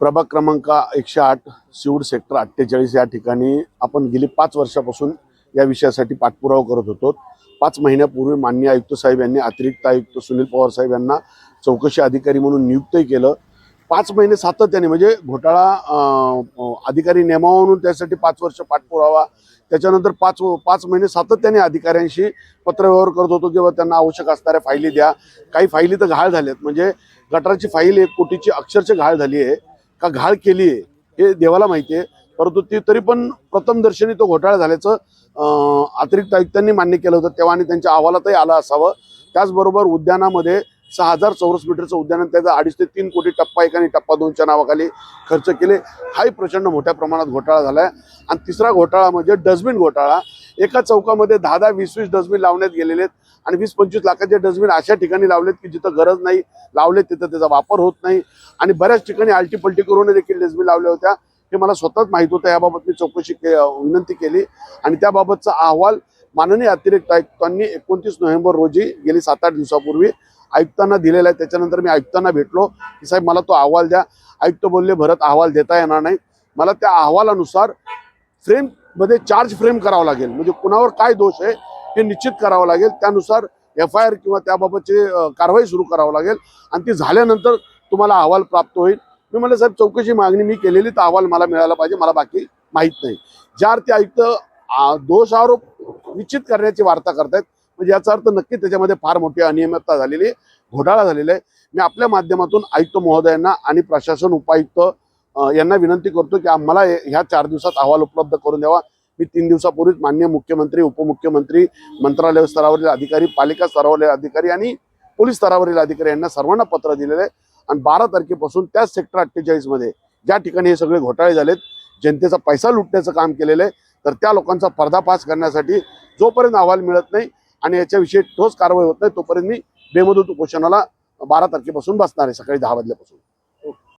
प्रभाग क्रमांक एकशे आठ शिवड सेक्टर अठ्ठेचाळीस या ठिकाणी आपण गेली पाच वर्षापासून या विषयासाठी पाठपुरावा करत होतो. पाच महिन्यापूर्वी माननीय आयुक्त साहेब यांनी अतिरिक्त आयुक्त सुनील पवार साहेब यांना चौकशी अधिकारी म्हणून नियुक्तही केलं. पाच महिने सातत्याने म्हणजे घोटाळा अधिकारी नेमावा म्हणून त्यासाठी पाच वर्ष पाठपुरावा त्याच्यानंतर पाच पाच महिने सातत्याने अधिकाऱ्यांशी पत्रव्यवहार करत होतो किंवा त्यांना आवश्यक असणाऱ्या फायली द्या. काही फायली तर घाळ झाल्यात. म्हणजे गटाराची फाईल एक कोटीची अक्षरशः घाळ झाली आहे. का घाळ केली आहे हे देवाला माहिती आहे. परंतु ती तरी पण प्रथमदर्शनी तो घोटाळा झाल्याचं अतिरिक्त आयुक्तांनी मान्य केलं होतं. तेव्हा आणि त्यांच्या अहवालातही आलं असावं. त्याचबरोबर उद्यानामध्ये सहा हजार चौरस मीटरचं उद्यान त्याचा अडीच ते तीन कोटी टप्पा एक आणि टप्पा दोनच्या नावाखाली खर्च केले. हाही प्रचंड मोठ्या प्रमाणात घोटाळा झालाय. आणि तिसरा घोटाळा म्हणजे डस्टबिन घोटाळा. एका चौकामध्ये दहा दहा वीस वीस डस्टबिन लावण्यात गेलेले आहेत आणि वीस पंचवीस लाखाचे डस्टबिन अशा ठिकाणी लावलेत की जिथं गरज नाही लावलेत तिथं त्याचा वापर होत नाही. आणि बऱ्याच ठिकाणी आलटीपलटी करून देखील डस्टबिन लावल्या होत्या. हे मला स्वतःच माहीत होतं. याबाबत मी चौकशी के विनंती केली. आणि त्याबाबतचा अहवाल माननीय अतिरिक्त आयुक्तांनी एकोणतीस नोव्हेंबर रोजी गेली सात आठ दिवसापूर्वी आयुक्तांना दिलेला आहे. त्याच्यानंतर मी आयुक्तांना भेटलो की साहेब मला तो अहवाल द्या. आयुक्त बोलले भरत अहवाल देता येणार नाही. मला त्या अहवालानुसार फ्रेममध्ये चार्ज फ्रेम करावं लागेल. म्हणजे कुणावर काय दोष आहे हे निश्चित करावं लागेल. त्यानुसार एफ आय आर किंवा त्याबाबतची कारवाई सुरू करावं लागेल. आणि ती झाल्यानंतर तुम्हाला अहवाल प्राप्त होईल. मी म्हणलं साहेब चौकशी मागणी मी केलेली तर अहवाल मला मिळाला पाहिजे. मला बाकी माहीत नाही. ज्या अर्थी आयुक्त दोष आरोप निश्चित करण्याची वार्ता करतायत म्हणजे याचा अर्थ नक्की त्याच्यामध्ये फार मोठी अनियमितता झालेली आहे घोटाळा झालेला आहे. मी आपल्या माध्यमातून आयुक्त महोदयांना आणि प्रशासन उपायुक्त यांना विनंती करतो की आम्हाला ह्या चार दिवसात अहवाल उपलब्ध करून द्यावा. मी तीन दिवसापूर्वीच मान्य मुख्यमंत्री उपमुख्यमंत्री मंत्रालय स्तरावरील अधिकारी पालिका स्तरावरील अधिकारी आणि पोलीस स्तरावरील अधिकारी यांना सर्वांना पत्र दिलेलं आहे. आणि बारा तारखेपासून त्याच सेक्टर अठ्ठेचाळीसमध्ये ज्या ठिकाणी हे सगळे घोटाळे झालेत जनतेचा पैसा लुटण्याचं काम केलेलं आहे तर त्या लोकांचा पर्दाफाश करण्यासाठी जोपर्यंत अहवाल मिळत नाही आणि याच्याविषयी ठोस कारवाई होत नाही तोपर्यंत मी बेमुदत उपोषणाला बारा तारखेपासून बसणार आहे सकाळी दहा वाजल्यापासून.